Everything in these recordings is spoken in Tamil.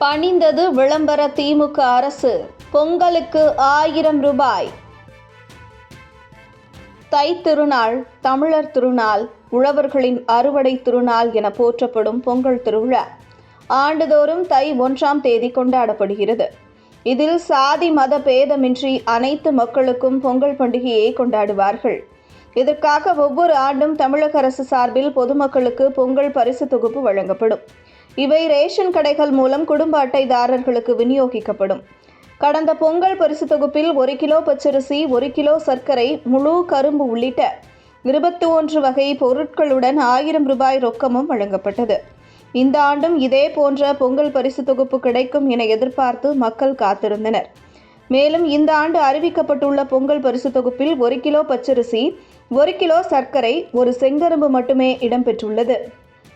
பணிந்தது விளம்பர திமுக அரசு. பொங்கலுக்கு ஆயிரம் ரூபாய். தை திருநாள் தமிழர் திருநாள் உழவர்களின் அறுவடை திருநாள் என போற்றப்படும் பொங்கல் திருவிழா ஆண்டுதோறும் தை ஒன்றாம் தேதி கொண்டாடப்படுகிறது. இதில் சாதி மத பேதமின்றி அனைத்து மக்களுக்கும் பொங்கல் பண்டிகையை கொண்டாடுவார்கள். இதற்காக ஒவ்வொரு ஆண்டும் தமிழக அரசு சார்பில் பொதுமக்களுக்கு பொங்கல் பரிசு தொகுப்பு வழங்கப்படும். இவை ரேஷன் கடைகள் மூலம் குடும்ப அட்டைதாரர்களுக்கு விநியோகிக்கப்படும். கடந்த பொங்கல் பரிசு தொகுப்பில் ஒரு கிலோ பச்சரிசி ஒரு கிலோ சர்க்கரை முழு கரும்பு உள்ளிட்ட இருபத்தி ஒன்று வகை பொருட்களுடன் ஆயிரம் ரூபாய் ரொக்கமும் வழங்கப்பட்டது. இந்த ஆண்டும் இதே போன்ற பொங்கல் பரிசு தொகுப்பு கிடைக்கும் என எதிர்பார்த்து மக்கள் காத்திருந்தனர். மேலும் இந்த ஆண்டு அறிவிக்கப்பட்டுள்ள பொங்கல் பரிசு தொகுப்பில் ஒரு கிலோ பச்சரிசி ஒரு கிலோ சர்க்கரை ஒரு செங்கரும்பு மட்டுமே இடம்பெற்றுள்ளது.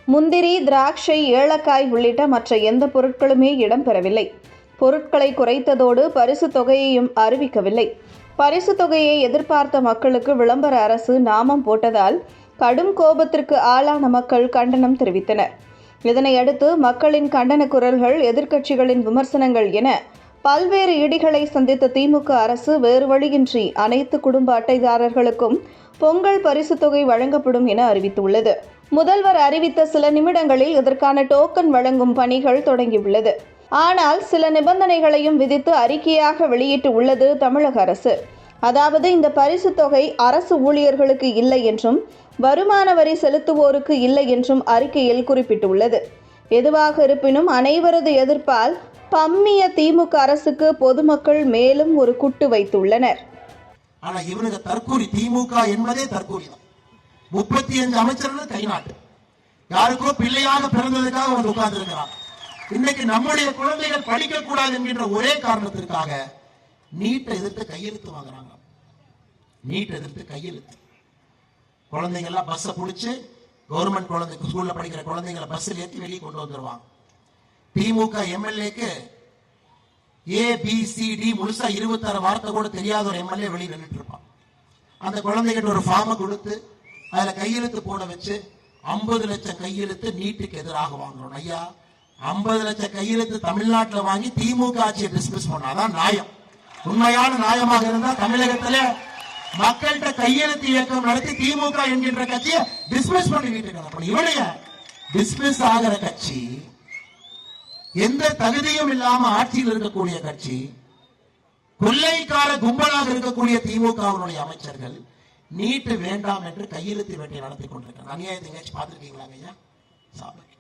முந்திரி திராட்சை ஏலக்காய் உள்ளிட்ட மற்ற எந்த பொருட்களுமே இடம்பெறவில்லை பொருட்களை குறைத்ததோடு பரிசு தொகையையும் அறிவிக்கவில்லை. பரிசு தொகையை எதிர்பார்த்த மக்களுக்கு விளம்பர அரசு நாமம் போட்டதால் கடும் கோபத்திற்கு ஆளான மக்கள் கண்டனம் தெரிவித்தனர். இதனையடுத்து மக்களின் கண்டன குரல்கள் எதிர்க்கட்சிகளின் விமர்சனங்கள் என பல்வேறு இடிகளை சந்தித்த திமுக அரசு வேறு வழியின்றி அனைத்து குடும்ப அட்டைதாரர்களுக்கும் பொங்கல் பரிசு தொகை வழங்கப்படும் என அறிவித்துள்ளது. முதல்வர் அறிவித்த சில நிமிடங்களில் இதற்கான டோக்கன் வழங்கும் பணிகள் தொடங்கியுள்ளது. ஆனால் சில நிபந்தனைகளையும் விதித்து அறிக்கையாக வெளியிட்டு உள்ளது தமிழக அரசு. அதாவது இந்த பரிசு தொகை அரசு ஊழியர்களுக்கு இல்லை என்றும் வருமான வரி செலுத்துவோருக்கு இல்லை என்றும் அறிக்கையில் குறிப்பிட்டுள்ளது. எதுவாக இருப்பினும் அனைவரது எதிர்ப்பால் பம்மிய திமுக அரசுக்கு பொதுமக்கள் மேலும் ஒரு குட்டு வைத்துள்ளனர். ஆனா இவனுக்கு தற்கூரி திமுக என்பதே தற்கூரி முப்பத்தி அஞ்சு அமைச்சர்கள் கை நாட்டு யாருக்கோ பிள்ளையாக பிறந்ததுக்காக அவர் உட்காந்துருக்கிறான் இன்னைக்கு நம்முடைய குழந்தைகள் படிக்க கூடாது என்கின்ற ஒரே காரணத்திற்காக நீட்டை எதிர்த்து கையெழுத்து வாங்குறாங்க. நீட் எதிர்த்து கையெழுத்து. குழந்தைங்கள்லாம் பஸ்ஸை பிடிச்சி கவர்மெண்ட் குழந்தை ஸ்கூல்ல படிக்கிற குழந்தைங்களை பஸ்ஸில் ஏற்றி வெளியே கொண்டு வந்துருவாங்க. திமுக எம்எல்ஏக்கு ஏ பி சி டி முழுசா இருபத்தாறு வார்த்தை கூட தெரியாத ஒரு எம்எல்ஏ வெளியே நின்றுட்டு இருப்பான். அந்த குழந்தைகிட்ட ஒரு ஃபார்மை கொடுத்து அதுல கையெழுத்து போட வச்சு ஐம்பது லட்சம் கையெழுத்து நீட்டுக்கு எதிராக வாங்குறோம். ஐயா ஐம்பது லட்சம் கையெழுத்து தமிழ்நாட்டில் வாங்கி திமுக ஆட்சியை டிஸ்மிஸ் பண்ணாதான் நியாயம். உண்மையான நியாயமாக இருந்தா தமிழகத்துல மக்கள்கிட்ட கையெழுத்து இயக்கம் நடத்தி திமுக என்கின்ற கட்சியை டிஸ்மிஸ் பண்ணி வீட்டுக்கு இவனைய டிஸ்மிஸ் ஆகிற கட்சி எந்த தகுதியும் இல்லாம ஆட்சியில் இருக்கக்கூடிய கட்சி கொள்ளைக்கார கும்பலாக இருக்கக்கூடிய திமுகவினுடைய அமைச்சர்கள் நீட்டு வேண்டாம் என்று கையெழுத்து வேட்டை நடத்தி கொண்டிருக்கிறார். அநியாயத்தை எங்கேயாச்சும் பார்த்திருக்கீங்களா ஐயா சாப்பிட்டு